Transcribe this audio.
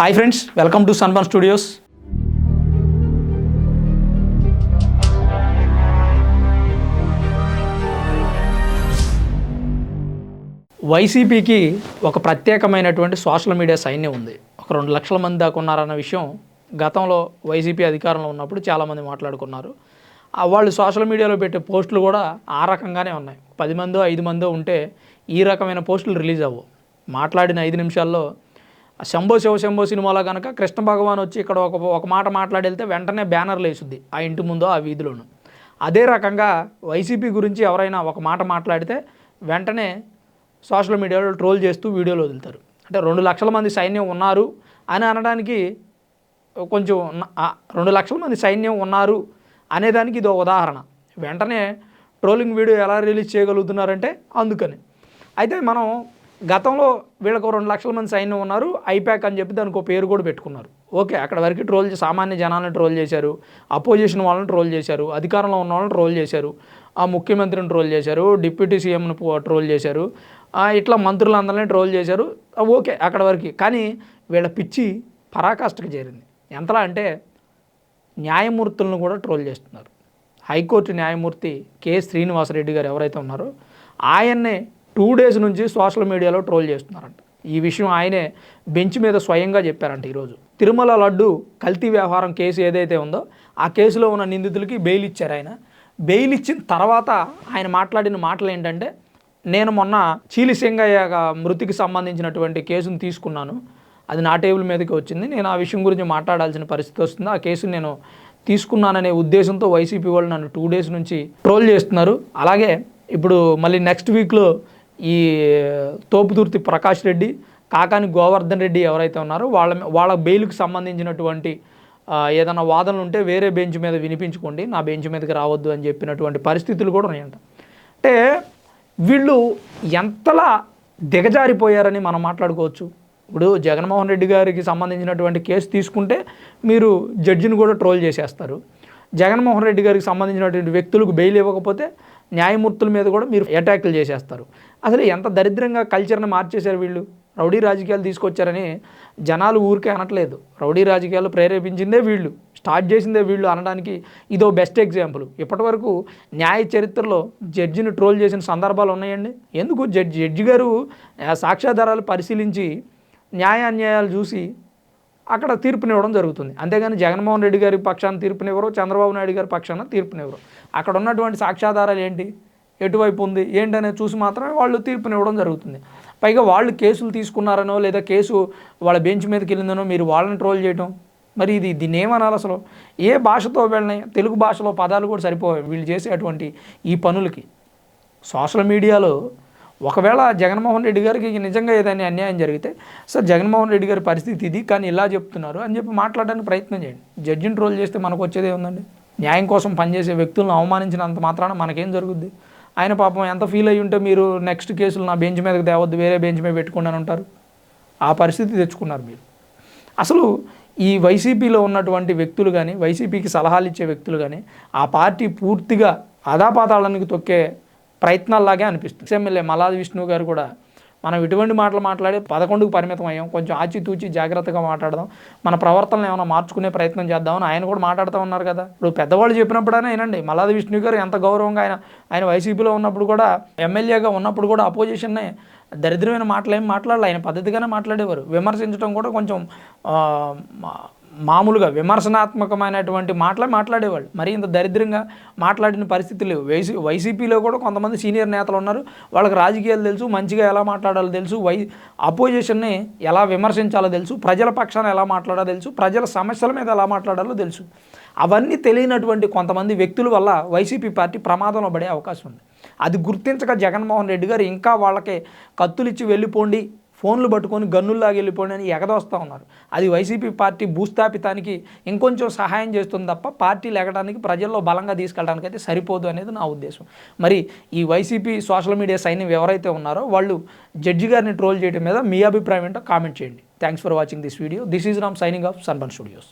Hi friends welcome to Sunburn Studios. వైసీపీకి ఒక ప్రత్యేకమైనటువంటి సోషల్ మీడియా సైన్యం ఉంది. ఒక రెండు లక్షల మంది దాకా ఉన్నారన్న విషయం గతంలో వైసీపీ అధికారంలో ఉన్నప్పుడు చాలామంది మాట్లాడుకున్నారు. వాళ్ళు సోషల్ మీడియాలో పెట్టే పోస్టులు కూడా ఆ రకంగానే ఉన్నాయి. పది మందో ఐదు మందో ఉంటే ఈ రకమైన పోస్టులు రిలీజ్ అవ్వవు. మాట్లాడిన ఐదు నిమిషాల్లో ఆ శంభో శివ శంభో సినిమాలో కనుక కృష్ణ భగవాన్ వచ్చి ఇక్కడ ఒక ఒక మాట మాట్లాడితే వెంటనే బ్యానర్లు వేసుద్ది ఆ ఇంటి ముందో ఆ వీధిలోను. అదే రకంగా వైసీపీ గురించి ఎవరైనా ఒక మాట మాట్లాడితే వెంటనే సోషల్ మీడియాలో ట్రోల్ చేస్తూ వీడియోలు వదులుతారు. అంటే రెండు లక్షల మంది సైన్యం ఉన్నారు అని అనడానికి కొంచెం రెండు లక్షల మంది సైన్యం ఉన్నారు అనేదానికి ఇది ఉదాహరణ. వెంటనే ట్రోలింగ్ వీడియో ఎలా రిలీజ్ చేయగలుగుతున్నారంటే అందుకని. అయితే మనం గతంలో వీళ్ళకు రెండు లక్షల మంది సైన్యం ఉన్నారు ఐపాక్ అని చెప్పి దానికి ఒక పేరు కూడా పెట్టుకున్నారు. ఓకే అక్కడ వరకు ట్రోల్ సామాన్య జనాలను ట్రోల్ చేశారు అపోజిషన్ వాళ్ళని ట్రోల్ చేశారు అధికారంలో ఉన్న వాళ్ళని ట్రోల్ చేశారు ఆ ముఖ్యమంత్రిని ట్రోల్ చేశారు డిప్యూటీ సీఎంను ట్రోల్ చేశారు ఇట్లా మంత్రులందరినీ ట్రోల్ చేశారు ఓకే అక్కడ వరకు. కానీ వీళ్ళ పిచ్చి పరాకాష్ఠకు చేరింది. ఎంతలా అంటే న్యాయమూర్తులను కూడా ట్రోల్ చేస్తున్నారు. హైకోర్టు న్యాయమూర్తి కె శ్రీనివాసరెడ్డి గారు ఎవరైతే ఉన్నారో ఆయన్నే టూ డేస్ నుంచి సోషల్ మీడియాలో ట్రోల్ చేస్తున్నారంట. ఈ విషయం ఆయనే బెంచ్ మీద స్వయంగా చెప్పారంట ఈరోజు. తిరుమల లడ్డు కల్తీ వ్యవహారం కేసు ఏదైతే ఉందో ఆ కేసులో ఉన్న నిందితులకి బెయిల్ ఇచ్చారు ఆయన. బెయిల్ ఇచ్చిన తర్వాత ఆయన మాట్లాడిన మాటలు ఏంటంటే నేను మొన్న చీలి సింగయ్య మృతికి సంబంధించినటువంటి కేసును తీసుకున్నాను. అది నా టేబుల్ మీదకి వచ్చింది. నేను ఆ విషయం గురించి మాట్లాడాల్సిన పరిస్థితి వస్తుంది. ఆ కేసు నేను తీసుకున్నాననే ఉద్దేశంతో వైసీపీ వాళ్ళు నన్ను టూ డేస్ నుంచి ట్రోల్ చేస్తున్నారు. అలాగే ఇప్పుడు మళ్ళీ నెక్స్ట్ వీక్లో ఈ తోపుదుర్తి ప్రకాష్ రెడ్డి కాకాని గోవర్ధన్ రెడ్డి ఎవరైతే ఉన్నారో వాళ్ళ వాళ్ళ బెయిల్కి సంబంధించినటువంటి ఏదైనా వాదనలు ఉంటే వేరే బెంచ్ మీద వినిపించుకోండి నా బెంచ్ మీదకి రావద్దు అని చెప్పినటువంటి పరిస్థితులు కూడా ఉన్నాయంట. అంటే వీళ్ళు ఎంతలా దిగజారిపోయారని మనం మాట్లాడుకోవచ్చు. ఇప్పుడు జగన్మోహన్ రెడ్డి గారికి సంబంధించినటువంటి కేసు తీసుకుంటే మీరు జడ్జిని కూడా ట్రోల్ చేసేస్తారు. జగన్మోహన్ రెడ్డి గారికి సంబంధించినటువంటి వ్యక్తులకు బెయిల్ ఇవ్వకపోతే న్యాయమూర్తుల మీద కూడా మీరు అటాక్లు చేసేస్తారు. అసలు ఎంత దరిద్రంగా కల్చర్ని మార్చేశారు వీళ్ళు? రౌడీ రాజకీయాలు తీసుకొచ్చారని జనాలు ఊరికే అనట్లేదు. రౌడీ రాజకీయాలు ప్రేరేపించిందే వీళ్ళు. స్టార్ట్ చేసిందే వీళ్ళు అనడానికి ఇదో బెస్ట్ ఎగ్జాంపుల్. ఇప్పటివరకు న్యాయ చరిత్రలో జడ్జిని ట్రోల్ చేసిన సందర్భాలు ఉన్నాయండి? ఎందుకు? జడ్జి జడ్జి గారు సాక్ష్యాధారాలు పరిశీలించి న్యాయ అన్యాయాలు చూసి అక్కడ తీర్పునివ్వడం జరుగుతుంది. అంతేగాని జగన్మోహన్ రెడ్డి గారి పక్షాన తీర్పునివ్వరు చంద్రబాబు నాయుడు గారి పక్షాన తీర్పునివ్వరు. అక్కడ ఉన్నటువంటి సాక్ష్యాధారాలు ఏంటి? ఎటువైపు ఉంది? ఏంటనే చూసి మాత్రమే వాళ్ళు తీర్పునివ్వడం జరుగుతుంది. పైగా వాళ్ళు కేసులు తీసుకున్నారనో లేదా కేసు వాళ్ళ బెంచ్ మీదకి వెళ్ళిందనో మీరు వాళ్ళని ట్రోల్ చేయటం? మరి ఇది దీన్ని ఏమనాలి అసలు? ఏ భాషతో వెళ్ళినాయి తెలుగు భాషలో పదాలు కూడా సరిపోయాయి వీళ్ళు చేసేటువంటి ఈ పనులకి. సోషల్ మీడియాలో ఒకవేళ జగన్మోహన్ రెడ్డి గారికి నిజంగా ఏదైనా అన్యాయం జరిగితే సార్ జగన్మోహన్ రెడ్డి గారి పరిస్థితి ఇది కానీ ఇలా చెప్తున్నారు అని చెప్పి మాట్లాడడానికి ప్రయత్నం చేయండి. జడ్జిని ట్రోల్ చేస్తే మనకు వచ్చేదే ఉందండి న్యాయం కోసం పనిచేసే వ్యక్తులను అవమానించినంత మాత్రాన మనకేం జరుగుద్ది? ఆయన పాపం ఎంత ఫీల్ అయ్యి ఉంటే మీరు నెక్స్ట్ కేసులు నా బెంచ్ మీదకి తేవద్దు వేరే బెంచ్ మీద పెట్టుకుని ఉంటారు ఆ పరిస్థితి తెచ్చుకున్నారు మీరు. అసలు ఈ వైసీపీలో ఉన్నటువంటి వ్యక్తులు కానీ వైసీపీకి సలహాలు ఇచ్చే వ్యక్తులు కానీ ఆ పార్టీ పూర్తిగా అదాపాతాళానికి తొక్కే ప్రయత్నాల్లాగే అనిపిస్తుంది. ఎమ్మెల్యే మలాది విష్ణు గారు కూడా మనం ఇటువంటి మాటలు మాట్లాడి పదకొండుకు పరిమితం అయ్యాం. కొంచెం ఆచితూచి జాగ్రత్తగా మాట్లాడదాం. మన ప్రవర్తనలు ఏమైనా మార్చుకునే ప్రయత్నం చేద్దామని ఆయన కూడా మాట్లాడుతూ ఉన్నారు కదా. ఇప్పుడు పెద్దవాళ్ళు చెప్పినప్పుడైనా వినండి. మల్లాది విష్ణు గారు ఎంత గౌరవంగా ఆయన ఆయన వైసీపీలో ఉన్నప్పుడు కూడా ఎమ్మెల్యేగా ఉన్నప్పుడు కూడా అపోజిషన్నే దరిద్రమైన మాటలు ఏం మాట్లాడాలి. ఆయన పద్ధతిగానే మాట్లాడేవారు. విమర్శించడం కూడా కొంచెం మామూలుగా విమర్శనాత్మకమైనటువంటి మాటలే మాట్లాడేవాళ్ళు. మరి ఇంత దరిద్రంగా మాట్లాడిన పరిస్థితి లేవు. వైసీ వైసీపీలో కూడా కొంతమంది సీనియర్ నేతలు ఉన్నారు. వాళ్ళకి రాజకీయాలు తెలుసు మంచిగా ఎలా మాట్లాడాలో తెలుసు వై అపోజిషన్ని ఎలా విమర్శించాలో తెలుసు ప్రజల పక్షాన ఎలా మాట్లాడాలో తెలుసు ప్రజల సమస్యల మీద ఎలా మాట్లాడాలో తెలుసు. అవన్నీ తెలియనటువంటి కొంతమంది వ్యక్తుల వల్ల వైసీపీ పార్టీ ప్రమాదంలో పడే అవకాశం ఉంది. అది గుర్తించక జగన్మోహన్ రెడ్డి గారు ఇంకా వాళ్ళకి కత్తులిచ్చి వెళ్ళిపోండి ఫోన్లు పట్టుకొని గన్నుల్లాగా వెళ్ళిపోయిన ఎగదోస్తూ ఉన్నారు. అది వైసీపీ పార్టీ భూస్థాపితానికి ఇంకొంచెం సహాయం చేస్తుంది తప్ప పార్టీ ఎగడానికి ప్రజల్లో బలంగా తీసుకెళ్ళడానికి అయితే సరిపోదు అనేది నా ఉద్దేశం. మరి ఈ వైసీపీ సోషల్ మీడియా సైన్యం ఎవరైతే ఉన్నారో వాళ్ళు జడ్జి గారిని ట్రోల్ చేయడం మీద మీ అభిప్రాయం ఏంటో కామెంట్ చేయండి. Thanks for watching this video this is Ram signing off Sunburn Studios